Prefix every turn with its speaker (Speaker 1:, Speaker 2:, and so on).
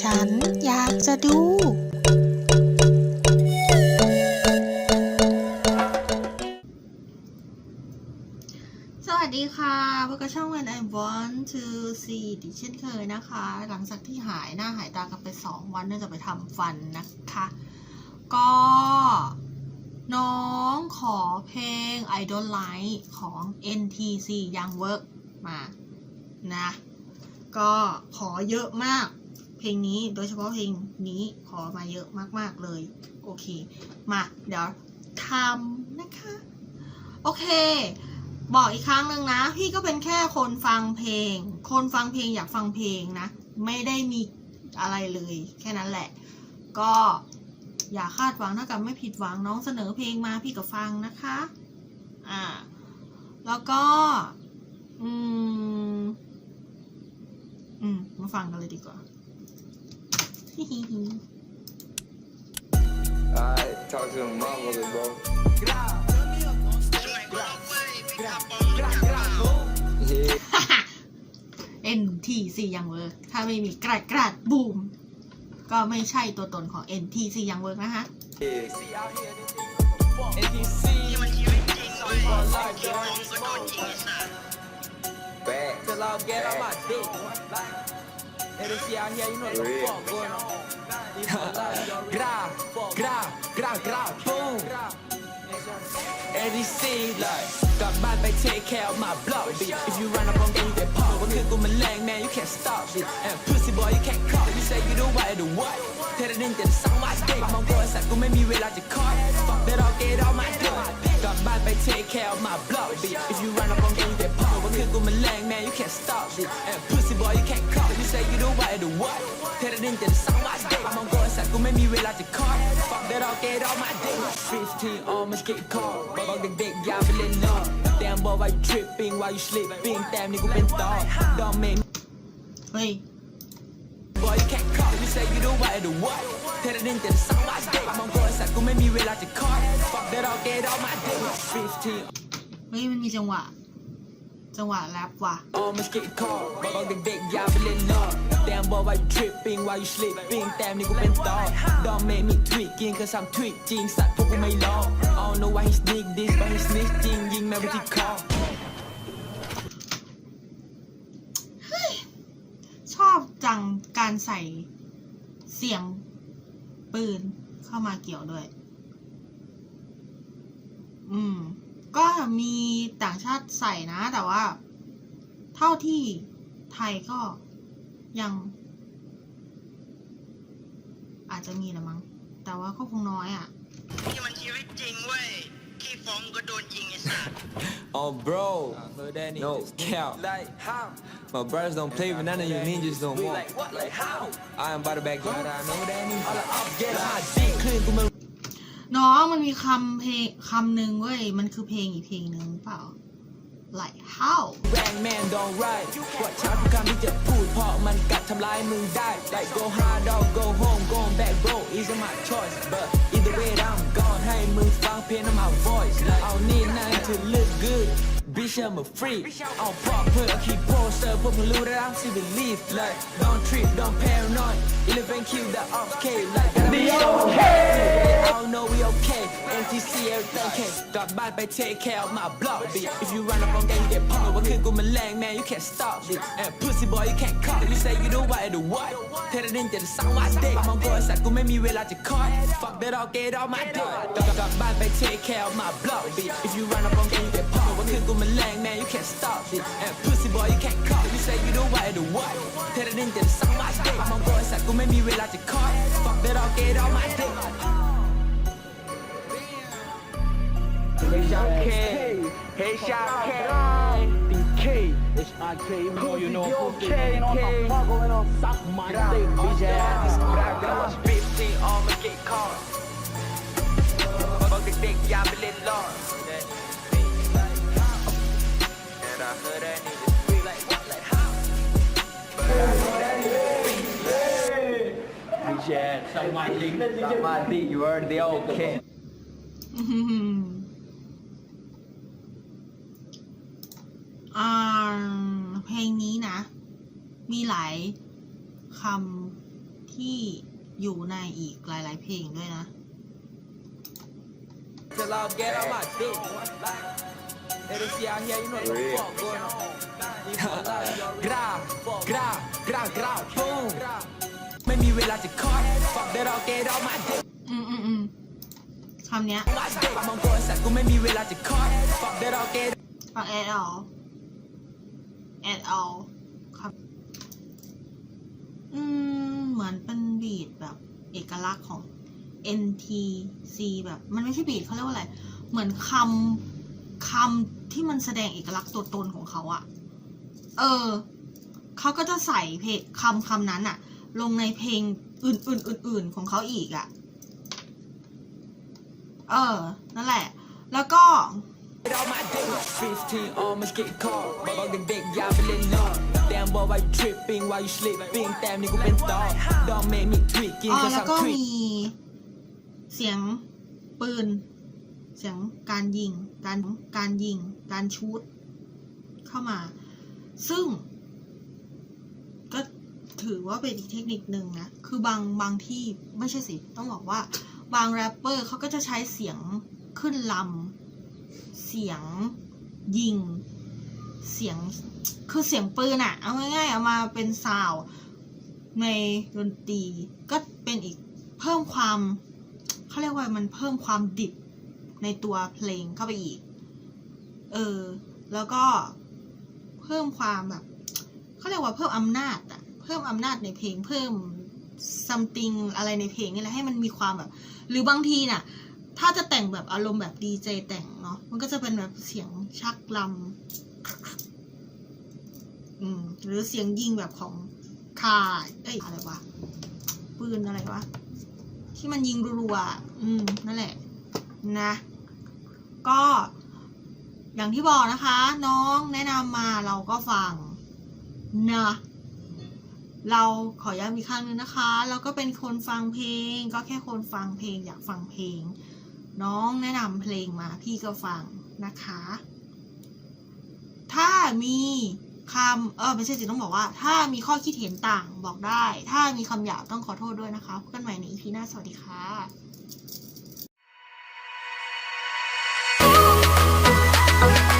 Speaker 1: ฉันอยากจะดู สวัสดีค่ะพบกับช่อง When I Want to See ดิเช่นเคยนะคะ หลังจากที่หายหน้าหายตากันไป 2 วันเนื่องจากไปทำฟันนะคะ ก็น้องขอเพลง I Don't Like ของ NTC Young Work มา นะ ก็ขอเยอะมาก เพลงนี้โดยเฉพาะเพลงนี้ขอมาเยอะมาก ๆ เลย โอเค มา เดี๋ยวทำนะคะ โอเค บอกอีกครั้งหนึ่งนะ พี่ก็เป็นแค่คนฟังเพลง คนฟังเพลงอยากฟังเพลงนะ ไม่ได้มีอะไรเลย แค่นั้นแหละ ก็อย่าคาดหวังถ้ากับไม่ผิดหวังน้องเสนอเพลงมาพี่ก็ฟังนะคะ อ่า แล้วก็ อืม อืม มาฟังกันเลยดีกว่า
Speaker 2: Alright, talk
Speaker 1: NTC ยังเวิร์กถ้าไม่มีกระดกระดบูม ก็ไม่ใช่ตัวตนของ NTC ยังเวิร์กนะฮะ
Speaker 3: NTC มัริเกินของ
Speaker 2: สะ
Speaker 3: ดจ Gra, gra, gra, gra, boom. ADC like กลับบ้านไป take care of my block bitch If you run up on game you get popped ว่าคือกูมันแรง man you can't stop it And pussy boy you can't call You say you do what I do what เธอได้ดินแต่สั่งว่าเด็กมองกูไอ้สัตว์กูไม่มีเวลาจะคอย Fuck that all get all my dick กลับบ้านไป take care of my block bitch If you run up on game you get popped ว่าคือกูมันแรง man you can't stop it And pussy boy you can't call You say you do what I do what เธอได้ดินแต่สั่งว่าเด็กมองกูไอ้สัตว์กูไม่มีเวลาจะคอย Fuck that all get all my dick 15 almost get caught บอกเด็กๆอย่าไปเล่นนอก Damn boy why you tripping why you sleeping แต้มนี่กูเป็นต่อ Don't make
Speaker 1: เฮ้ย
Speaker 3: boy you can't call You say you do what I do what เธอได้ดินแต่สั่งว่าเด็กมองกูไอ้สัตว์กูไม่มีเวลาจะคอย Fuck that all get all my dick 15
Speaker 1: เฮ้ยมันมีจังหวะ จังหวะแรปว่ะ
Speaker 3: almost get caught บอกเด็กๆอย่าไปเล่นนอก Damn boy why you tripping why you sleeping แต้มนี่กูเป็นต่อ Don't make me tweaking cause I'm tweak จริงสัตว์พวกกูไม่ลอง I don't know why he sneak this but he snitch จริงยิงแม่งไปที่คอ
Speaker 1: ชอบ จังการใส่เสียงปืนเข้ามาเกี่ยวด้วย อืม ก็มีต่างชาติใส่นะ แต่ว่า เท่าที่ไทยก็ยัง อาจจะมีละมั้ง แต่ว่าก็คงน้อยอะ
Speaker 4: นี่มันชีวิตจริง ฟ้องก็โดนยิงไอ้สัส
Speaker 3: Oh bro, no cap. Like how? My brothers don't play with none of you ninjas no more. Like what? Like how? I am about to back out. I know that. All the up get my dick clean. กูมัน
Speaker 1: น้องมันมีคำเพลงคำหนึ่งเว้ย มันคือเพลงอีกเพลงหนึ่งหรือเปล่า like how
Speaker 3: bang man don't ride ว่าช้าทุกคำที่จะพูดเพราะมันกัดทำร้ายมึงได้ Like go hard or go home going back bro isn't my choice but either way I'm gone ให้มึงฟังเพียง my voice เอานี่นั่น to look good Bitch I'm a freak เอาพอเพื่อเอาคีโพสเตอร์พวกมึงรู้ได้ I'm still believe like don't trip don't paranoid 11 kill the off K like be okay I don't know we okay NTC everything K กลับบ้านไป take care of my block bitch if you run up on gang you get popped ว่าคือกูมันแรง man you can't stop it and pussy boy you can't call you say you do what I do what เธอได้ดินแต่สั่งว่าเด็กมองกูไอ้สัตว์กูไม่มีเวลาจะคอย fuck that all get all my dick กลับกลับบ้านไป take care of my block bitch if you run up on gang you get popped ว่าคือกูมันแรง man you can't stop it and pussy boy you can't call you say you do what I do what เธอได้ดินแต่สั่งว่าเด็กมองกูไอ้สัตว์กูไม่มีเวลาจะคอย fuck that all get all my dick Hey Shaq Hey Shaq
Speaker 5: DK, it's IK, even though you know who
Speaker 3: okay,
Speaker 5: on
Speaker 3: okay.
Speaker 5: the fuck going on, suck my dick, bitch ass.
Speaker 3: Grab grab 15 on my get caught บอกเด็กๆอย่าไปเล่นล้อ And I heard that nigga speak like what like how
Speaker 5: Bitch ass, suck my dick.
Speaker 3: Suck my dick you heard they okay
Speaker 1: อื้อหืออ่า เพลงนี้นะ มีหลายคำที่อยู่ในอีกหลาย ๆ เพลงด้วยนะ
Speaker 3: Till I get on my dick. Let us see out here, you know what the fuck going on. Gra, gra, gra, gra, boom. ไม่มีเวลาจะคอย Fuck that I'll get on my dick.
Speaker 1: อืมอืมอืมคำเนี้ย
Speaker 3: My dick มองบนสัตว์กูไม่มีเวลาจะคอย Fuck that I'll get
Speaker 1: ฟัง at all at all ครับอืม เหมือนเป็นบีดแบบเอกลักษณ์ของ NTC แบบมันไม่ใช่บีดเขาเรียกว่าอะไร เหมือนคำคำที่มันแสดงเอกลักษณ์ตัวตนของเขาอะเออ เขาก็จะใส่เพลงคำคำนั้นอะลงในเพลงอื่นๆอื่นๆของเขาอีกอะเออ นั่นแหละ แล้วก็
Speaker 3: on my dick 15 almost get caught บอกเด็กๆอย่าไปเล่นนอก Damn boy why you tripping why you sleeping แต้มนี่กูเป็นต่อ Don't make me tweaking
Speaker 1: อ๋อ
Speaker 3: cause
Speaker 1: แล้ว
Speaker 3: I'm
Speaker 1: ก็
Speaker 3: tweaking
Speaker 1: มี เสียงปืน เสียงการยิง การการยิง การชูดเข้ามา ซึ่ง ก็ถือว่าเป็นอีกเทคนิคหนึ่งนะ คือบางบางที่ไม่ใช่สิ ต้องบอกว่า บางแรปเปอร์เขาก็จะใช้เสียงขึ้นลำ เสียงยิง เสียงคือเสียงปืนอะเอาง่ายๆเอามาเป็นซาวในดนตรีก็เป็นอีกเพิ่มความเขาเรียกว่ามันเพิ่มความดิบในตัวเพลงเข้าไปอีก เออ แล้วก็เพิ่มความแบบเขาเรียกว่าเพิ่มอำนาจอะเพิ่มอำนาจในเพลงเพิ่ม something อะไรในเพลงนี่แหละให้มันมีความแบบ หรือบางทีน่ะ ถ้าจะแต่งแบบอารมณ์แบบดีเจแต่งเนาะมันก็จะเป็นแบบเสียงชักลำอืมหรือเสียงยิงแบบของคาเอ้ยอะไรวะปืนอะไรวะที่มันยิงรัวๆอืมนั่นแหละนะ ก็อย่างที่บอกนะคะ น้องแนะนำมาเราก็ฟังนะเราขอย้ำอีกครั้งหนึงนะคะ เราก็เป็นคนฟังเพลง ก็แค่คนฟังเพลงอยากฟังเพลง น้องแนะนำเพลงมาพี่ก็ฟังนะคะ ถ้ามีคำเออไม่ใช่สิต้องบอกว่า ถ้ามีข้อคิดเห็นต่างบอกได้ ถ้ามีคำหยาบต้องขอโทษด้วยนะคะพบกันใหม่ในอีพีหน้าสวัสดีค่ะ
Speaker 6: Thank